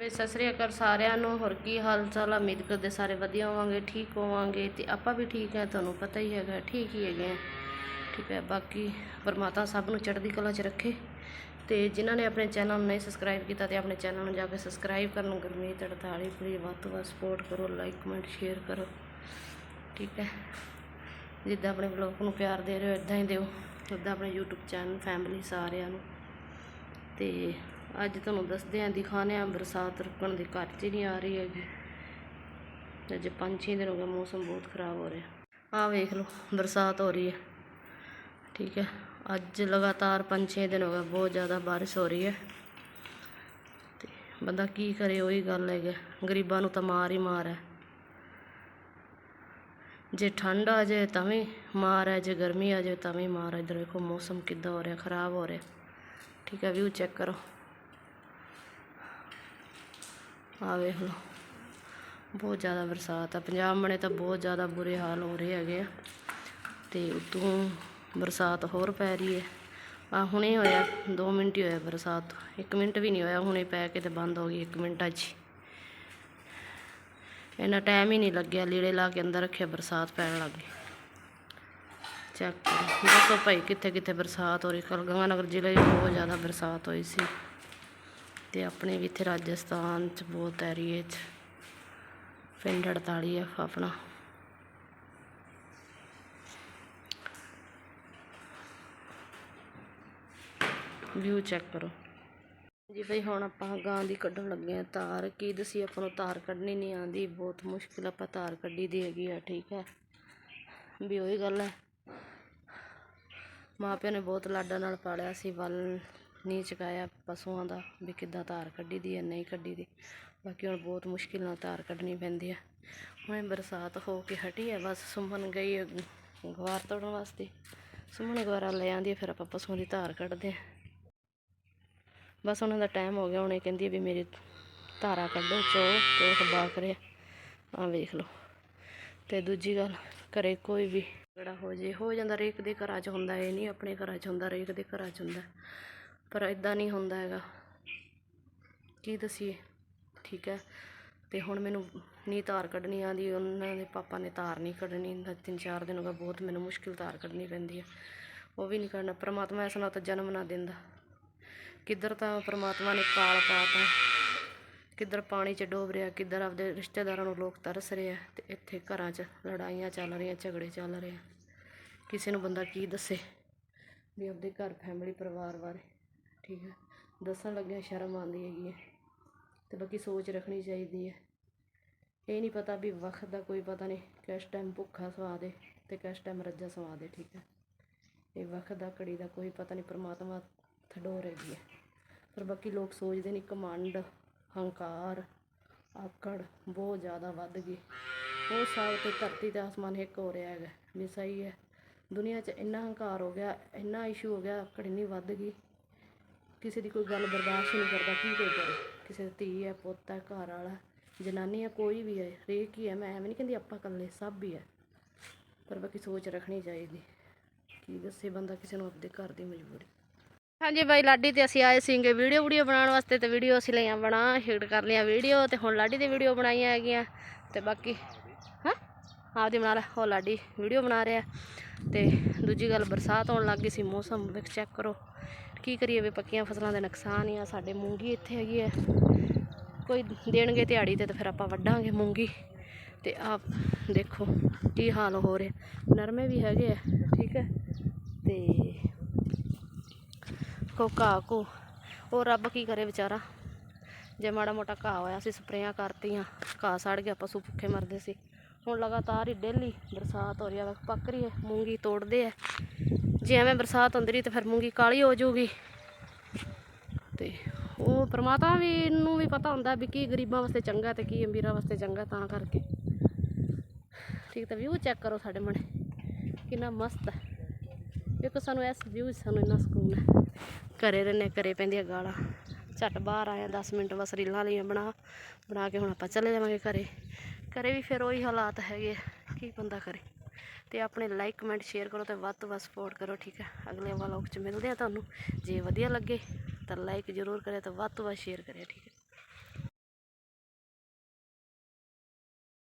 ਵੇ ਸਤਿ ਸ੍ਰੀ ਅਕਾਲ ਸਾਰਿਆਂ ਨੂੰ, ਹੋਰ ਕੀ ਹਾਲ ਚਾਲ ਉਮੀਦ ਕਰਦੇ ਸਾਰੇ ਵਧੀਆ ਹੋਵਾਂਗੇ, ਠੀਕ ਹੋਵਾਂਗੇ ਤੇ ਆਪਾਂ ਵੀ ਠੀਕ ਹੈ ਤੁਹਾਨੂੰ ਪਤਾ ਹੀ ਹੈਗਾ, ਠੀਕ ਹੀ ਹੈਗੇ ਆ। ਠੀਕ ਹੈ, ਬਾਕੀ ਪਰਮਾਤਮਾ ਸਭ ਨੂੰ ਚੜ੍ਹਦੀ ਕਲਾ 'ਚ ਰੱਖੇ ਤੇ ਜਿਨ੍ਹਾਂ ਨੇ ਆਪਣੇ ਚੈਨਲ ਨੂੰ ਨਹੀਂ ਸਬਸਕ੍ਰਾਈਬ ਕੀਤਾ ਤੇ ਆਪਣੇ ਚੈਨਲ ਨੂੰ ਜਾ ਕੇ ਸਬਸਕ੍ਰਾਈਬ ਕਰਨ ਗੁਰਮੀਤ 48 ਪਲੀਜ਼ ਵੱਧ ਤੋਂ ਵੱਧ ਸਪੋਰਟ ਕਰੋ ਲਾਈਕ ਕਮੈਂਟ ਸ਼ੇਅਰ ਕਰੋ। ਠੀਕ ਹੈ, ਜਿੱਦਾਂ ਆਪਣੇ ਬਲੌਗ ਨੂੰ ਪਿਆਰ ਦੇ ਰਹੇ ਹੋ ਇਦਾਂ ਹੀ ਦਿਓ। ਉੱਦਾਂ ਆਪਣੇ YouTube ਚੈਨਲ ਫੈਮਿਲੀ ਸਾਰਿਆਂ ਨੂੰ। ਤੇ ਅੱਜ ਤੁਹਾਨੂੰ ਦੱਸਦੇ ਆਂ ਦਿਖਾਣੇ ਆ ਬਰਸਾਤ ਰੁਕਣ ਦੀ, ਘਰ 'ਚ ਹੀ ਨਹੀਂ ਆ ਰਹੀ ਹੈਗੀ। ਅੱਜ ਪੰਜ ਛੇ ਦਿਨ ਹੋ ਗਏ, ਮੌਸਮ ਬਹੁਤ ਖਰਾਬ ਹੋ ਰਿਹਾ। ਆ ਵੇਖ ਲਓ, ਬਰਸਾਤ ਹੋ ਰਹੀ ਹੈ। ਠੀਕ ਹੈ, ਅੱਜ ਲਗਾਤਾਰ ਪੰਜ ਛੇ ਦਿਨ ਹੋ ਗਏ, ਬਹੁਤ ਜ਼ਿਆਦਾ ਬਾਰਿਸ਼ ਹੋ ਰਹੀ ਹੈ। ਤੇ ਬੰਦਾ ਕੀ ਕਰੇ, ਉਹੀ ਗੱਲ ਹੈਗਾ ਗਰੀਬਾਂ ਨੂੰ ਤਾਂ ਮਾਰ ਹੀ ਮਾਰ ਹੈ। ਜੇ ਠੰਡ ਆ ਜਾਏ ਤਾਂ ਵੀ ਮਾਰ ਹੈ, ਜੇ ਗਰਮੀ ਆ ਜਾਏ ਤਾਂ ਵੀ ਮਾਰ ਹੈ। ਇੱਧਰ ਵੇਖੋ, ਮੌਸਮ ਕਿੱਦਾਂ ਹੋ ਰਿਹਾ, ਖਰਾਬ ਹੋ ਰਿਹਾ। ਠੀਕ ਹੈ ਵਿਊ ਚੈੱਕ ਕਰੋ। ਆ ਵੇਖ ਲਓ। ਬਹੁਤ ਜ਼ਿਆਦਾ ਬਰਸਾਤ ਆ। ਪੰਜਾਬ ਮਣੇ ਤਾਂ ਬਹੁਤ ਜ਼ਿਆਦਾ ਬੁਰੇ ਹਾਲ ਹੋ ਰਹੇ ਹੈਗੇ ਆ। ਤੇ ਉਤੋਂ ਬਰਸਾਤ ਹੋਰ ਪੈ ਰਹੀ ਹੈ। ਆ ਹੁਣੇ ਹੋਇਆ 2 ਮਿੰਟ ਹੀ ਹੋਇਆ ਬਰਸਾਤ। 1 ਮਿੰਟ ਵੀ ਨਹੀਂ ਹੋਇਆ, ਹੁਣੇ ਪੈ ਕੇ ਤੇ ਬੰਦ ਹੋ ਗਈ 1 ਮਿੰਟਾਂ 'ਚ ਹੀ। ਇੰਨਾ ਟਾਈਮ ਹੀ ਨਹੀਂ ਲੱਗਿਆ, ਲੀੜੇ ਲਾ ਕੇ ਅੰਦਰ ਰੱਖਿਆ, ਬਰਸਾਤ ਪੈਣ ਲੱਗ ਗਈ। ਚੈੱਕ ਕਰੋ ਦੱਸੋ ਭਾਈ ਕਿੱਥੇ ਕਿੱਥੇ ਬਰਸਾਤ ਹੋ ਰਹੀ? ਕੱਲ੍ਹ ਗੰਗਾਨਗਰ ਜ਼ਿਲ੍ਹੇ 'ਚ ਬਹੁਤ ਜ਼ਿਆਦਾ ਬਰਸਾਤ ਹੋਈ ਸੀ। ਅਤੇ ਆਪਣੇ ਵੀ ਇੱਥੇ ਰਾਜਸਥਾਨ 'ਚ ਬਹੁਤ ਏਰੀਏ 'ਚ ਪਿੰਡ 48 ਹੈ ਆਪਣਾ। ਵਿਊ ਚੈੱਕ ਕਰੋ। ਜੀ ਭਈ ਹੁਣ ਆਪਾਂ ਗਾਂ ਦੀ ਕੱਢਣ ਲੱਗੇ ਆ ਤਾਰ। ਕੀ ਦਸੀ ਆਪਾਂ ਨੂੰ ਤਾਰ ਕੱਢਣੀ ਨਹੀਂ ਆਂਦੀ ਬਹੁਤ ਮੁਸ਼ਕਿਲ ਆਪਾਂ ਤਾਰ ਕੱਢੀ ਦੀ ਹੈਗੀ ਆ, ਠੀਕ ਹੈ। ਵੀ ਉਹੀ ਗੱਲ ਹੈ। ਮਾਪਿਆਂ ਨੇ ਬਹੁਤ ਲਾਡਾਂ ਨਾਲ ਪਾਲਿਆ ਸੀ, ਵੱਲ। ਨਹੀਂ ਚੁਕਾਇਆ ਪਸ਼ੂਆਂ ਦਾ ਵੀ ਕਿੱਦਾਂ ਧਾਰ ਕੱਢੀ ਦੀ ਹੈ ਨਹੀਂ ਕੱਢੀ ਦੀ ਬਾਕੀ ਹੁਣ ਬਹੁਤ ਮੁਸ਼ਕਿਲ ਨਾਲ ਧਾਰ ਕੱਢਣੀ ਪੈਂਦੀ ਹੈ ਹੁਣ ਬਰਸਾਤ ਹੋ ਕੇ ਹਟੀ ਹੈ ਬਸ ਸੁਮਨ ਗਈ ਹੈ ਗਵਾਰ ਤੋੜਨ ਵਾਸਤੇ। ਸੁਮਨ ਗਵਾਰਾ ਲੈ ਆਂਦੀ ਹੈ ਫਿਰ ਆਪਾਂ ਪਸ਼ੂਆਂ ਦੀ ਧਾਰ ਕੱਢਦੇ ਹਾਂ ਬਸ ਉਹਨਾਂ ਦਾ ਟਾਈਮ ਹੋ ਗਿਆ, ਹੁਣ ਇਹ ਕਹਿੰਦੀ ਹੈ ਵੀ ਮੇਰੀ ਧਾਰਾ ਕੱਢੋ ਚੋ ਚੋ ਉਹ ਬਾਕ ਰਿਹਾ ਆ। ਵੇਖ ਲਓ। ਤੇ ਦੂਜੀ ਗੱਲ, ਘਰੇ ਕੋਈ ਵੀ ਜਿਹੜਾ ਹੋ ਜੇ, ਹੋ ਜਾਂਦਾ ਰੇਕ ਦੇ ਘਰਾਂ 'ਚ ਹੁੰਦਾ, ਇਹ ਨਹੀਂ ਆਪਣੇ ਘਰਾਂ 'ਚ ਹੁੰਦਾ, ਰੇਕ ਦੇ ਘਰਾਂ 'ਚ ਹੁੰਦਾ। ਪਰ ਇੱਦਾਂ ਨਹੀਂ ਹੁੰਦਾ ਹੈਗਾ। ਕੀ ਦਸੀਏ? ਠੀਕ ਹੈ। ਅਤੇ ਹੁਣ ਮੈਨੂੰ ਨਹੀਂ ਤਾਰ ਕੱਢਣੀ ਆਉਂਦੀ ਉਹਨਾਂ ਦੇ ਪਾਪਾ ਨੇ ਤਾਰ ਨਹੀਂ ਕੱਢਣੀ ਤਿੰਨ ਚਾਰ ਦਿਨ ਹੋ ਗਏ ਬਹੁਤ ਮੈਨੂੰ ਮੁਸ਼ਕਿਲ ਤਾਰ ਕੱਢਣੀ ਪੈਂਦੀ ਹੈ ਉਹ ਵੀ ਨਹੀਂ ਕਰਨਾ। ਪ੍ਰਮਾਤਮਾ ਇਸ ਨਾਲ ਤਾਂ ਜਨਮ ਨਾ ਦਿੰਦਾ। ਕਿੱਧਰ ਤਾਂ ਪ੍ਰਮਾਤਮਾ ਨੇ ਕਾਲ ਪਾਤਾ। ਕਿੱਧਰ ਪਾਣੀ 'ਚ ਡੋਬ ਰਿਹਾ, ਕਿੱਧਰ ਆਪਦੇ ਰਿਸ਼ਤੇਦਾਰਾਂ ਨੂੰ ਲੋਕ ਤਰਸ ਰਹੇ ਆ ਤੇ ਇੱਥੇ ਘਰਾਂ 'ਚ ਲੜਾਈਆਂ ਚੱਲ ਰਹੀਆਂ, ਝਗੜੇ ਚੱਲ ਰਹੇ ਆ। ਕਿਸੇ ਨੂੰ ਬੰਦਾ ਕੀ ਦੱਸੇ ਵੀ ਆਪਦੇ ਘਰ ਫੈਮਿਲੀ ਪਰਿਵਾਰ ਬਾਰੇ। ਠੀਕ ਹੈ। ਦੱਸਣ ਲੱਗਿਆ ਸ਼ਰਮ ਆਉਂਦੀ ਹੈਗੀ ਹੈ ਅਤੇ ਬਾਕੀ ਸੋਚ ਰੱਖਣੀ ਚਾਹੀਦੀ ਹੈ। ਇਹ ਨਹੀਂ ਪਤਾ ਵੀ ਵਕਤ ਦਾ ਕੋਈ ਪਤਾ ਨਹੀਂ ਕਿਸ ਟਾਈਮ ਭੁੱਖਾ ਸਵਾ ਦੇ ਅਤੇ ਕਿਸ ਟਾਈਮ ਰੱਜਾ ਸਵਾ ਦੇ, ਠੀਕ ਹੈ। ਇਹ ਵਕਤ ਦਾ ਘੜੀ ਦਾ ਕੋਈ ਪਤਾ ਨਹੀਂ ਪਰਮਾਤਮਾ ਥਡੋਰ ਹੈਗੀ ਹੈ। ਪਰ ਬਾਕੀ ਲੋਕ ਸੋਚਦੇ ਨਹੀਂ ਕਮੰਡ ਹੰਕਾਰ, ਆਕੜ ਬਹੁਤ ਜ਼ਿਆਦਾ ਵੱਧ ਗਈ ਉਹ ਸਾਲ ਤੇ ਧਰਤੀ ਤੇ ਆਸਮਾਨ ਇੱਕ ਹੋ ਰਿਹਾ ਹੈਗਾ, ਵੀ ਸਹੀ ਹੈ। ਦੁਨੀਆ 'ਚ ਇੰਨਾ ਹੰਕਾਰ ਹੋ ਗਿਆ, ਇੰਨਾ ਇਸ਼ੂ ਹੋ ਗਿਆ ਆਕੜ ਇੰਨੀ ਵੱਧ ਗਈ। ਕਿਸੇ ਦੀ ਕੋਈ ਗੱਲ ਬਰਦਾਸ਼ਤ ਨਹੀਂ ਕਰਦਾ, ਕੀ ਕੋਈ ਕਰੇ? ਕਿਸੇ ਦੀ ਧੀ ਹੈ, ਪੁੱਤ ਹੈ, ਘਰ ਵਾਲਾ, ਜਨਾਨੀ ਹੈ, ਕੋਈ ਵੀ ਹੈ, ਹਰੇਕ ਹੀ ਹੈ। ਮੈਂ ਐਵੇਂ ਨਹੀਂ ਕਹਿੰਦੀ ਆਪਾਂ ਇਕੱਲੇ, ਸਭ ਹੀ ਹੈ। ਪਰ ਬਾਕੀ ਸੋਚ ਰੱਖਣੀ ਚਾਹੀਦੀ। ਕੀ ਦੱਸੇ ਬੰਦਾ ਕਿਸੇ ਨੂੰ ਆਪਦੇ ਘਰ ਦੀ ਮਜਬੂਰੀ। ਹਾਂਜੀ ਬਾਈ, ਲਾਡੀ ਤੇ ਅਸੀਂ ਆਏ ਸੀਗੇ ਵੀਡੀਓ ਵੀਡੀਓ ਬਣਾਉਣ ਵਾਸਤੇ ਤੇ ਵੀਡੀਓ ਅਸੀਂ ਲਈਆਂ ਬਣਾ, ਸ਼ੂਟ ਕਰ ਲਿਆ ਵੀਡੀਓ ਤੇ ਹੁਣ ਲਾਡੀ ਦੀ ਵੀਡੀਓ ਬਣਾਈਆਂ ਹੈਗੀਆਂ ਤੇ ਬਾਕੀ, ਹਾਂ? ਆਪਦੀ ਬਣਾ ਲੈ, ਉਹ ਲਾਡੀ ਵੀਡੀਓ ਬਣਾ ਰਿਹਾ ਤੇ ਦੂਜੀ ਗੱਲ ਬਰਸਾਤ ਹੋਣ ਲੱਗ ਗਈ ਸੀ, ਮੌਸਮ ਵੇਖ ਚੈੱਕ ਕਰੋ। ਕੀ ਕਰੀਏ ਵੀ ਪੱਕੀਆਂ ਫਸਲਾਂ ਦੇ ਨੁਕਸਾਨ ਹੀ ਆ, ਸਾਡੇ ਮੂੰਗੀ ਇੱਥੇ ਹੈਗੀ ਹੈ ਕੋਈ ਦੇਣਗੇ ਦਿਹਾੜੀ ਤੇ ਤਾਂ ਫਿਰ ਆਪਾਂ ਵੱਢਾਂਗੇ ਮੂੰਗੀ। ਤੇ ਆਪ ਦੇਖੋ ਕੀ ਹਾਲ ਹੋ ਰਿਹਾ। ਨਰਮੇ ਵੀ ਹੈਗੇ ਆ, ਠੀਕ ਹੈ ਤੇ ਕੋ ਘਾਹ ਕੋ, ਉਹ ਰੱਬ ਕੀ ਕਰੇ ਵਿਚਾਰਾ। ਜੇ ਮਾੜਾ ਮੋਟਾ ਘਾਹ ਹੋਇਆ ਸੀ, ਸਪਰੇਆਂ ਕਰਤੀਆਂ, ਘਾਹ ਸੜ ਗਿਆ, ਪਸ਼ੂ ਭੁੱਖੇ ਮਰਦੇ ਸੀ। ਹੁਣ ਲਗਾਤਾਰ ਹੀ ਡੇਲੀ ਬਰਸਾਤ ਹੋ ਰਹੀ ਹੈ ਪੱਕ ਰਹੀ ਹੈ ਮੂੰਗੀ ਤੋੜਦੇ ਆ। ਜੇ ਐਵੇਂ ਬਰਸਾਤ ਹੁੰਦੀ ਰਹੀ ਤਾਂ ਫਿਰ ਮੂੰਗੀ ਕਾਲੀ ਹੋ ਜਾਊਗੀ। ਤੇ ਉਹ ਪ੍ਰਮਾਤਮਾ ਵੀ ਨੂੰ ਵੀ ਪਤਾ ਹੁੰਦਾ ਵੀ ਕੀ ਗਰੀਬਾਂ ਵਾਸਤੇ ਚੰਗਾ ਤੇ ਕੀ ਅਮੀਰਾਂ ਵਾਸਤੇ ਚੰਗਾ ਤਾਂ ਕਰਕੇ। ਠੀਕ ਤਾਂ ਵਿਊ ਚੈੱਕ ਕਰੋ ਸਾਡੇ ਮਣੇ ਕਿੰਨਾ ਮਸਤ ਹੈ। ਦੇਖੋ ਸਾਨੂੰ ਇਸ ਵਿਊ ਸਾਨੂੰ ਇੰਨਾ ਸਕੂਨ ਹੈ। ਘਰੇ ਰਹਿੰਦੇ ਘਰੇ ਪੈਂਦੀਆਂ ਗਾਲਾਂ। ਝੱਟ ਬਾਹਰ ਆਇਆ 10 ਮਿੰਟ ਬਸ ਰੀਲਾਂ ਲਈਆਂ ਬਣਾ ਬਣਾ ਕੇ ਹੁਣ ਆਪਾਂ ਚਲੇ ਜਾਵਾਂਗੇ ਘਰੇ। ਘਰੇ ਵੀ ਫਿਰ ਉਹੀ ਹਾਲਾਤ ਹੈਗੇ ਆ, ਕੀ ਬੰਦਾ ਕਰੇ। ਤੇ ਆਪਣੇ ਲਾਈਕ ਕਮੈਂਟ ਸ਼ੇਅਰ ਕਰੋ ਤੇ ਵੱਧ ਤੋਂ ਵੱਧ ਸਪੋਰਟ ਕਰੋ, ਠੀਕ ਹੈ? ਅਗਲੇ ਵਲੌਗ 'ਚ ਮਿਲਦੇ ਆ ਤੁਹਾਨੂੰ। ਜੇ ਵਧੀਆ ਲੱਗੇ ਤਾਂ ਲਾਈਕ ਜ਼ਰੂਰ ਕਰਿਓ ਤੇ ਵੱਧ ਤੋਂ ਵੱਧ ਸ਼ੇਅਰ ਕਰਿਓ, ਠੀਕ ਹੈ?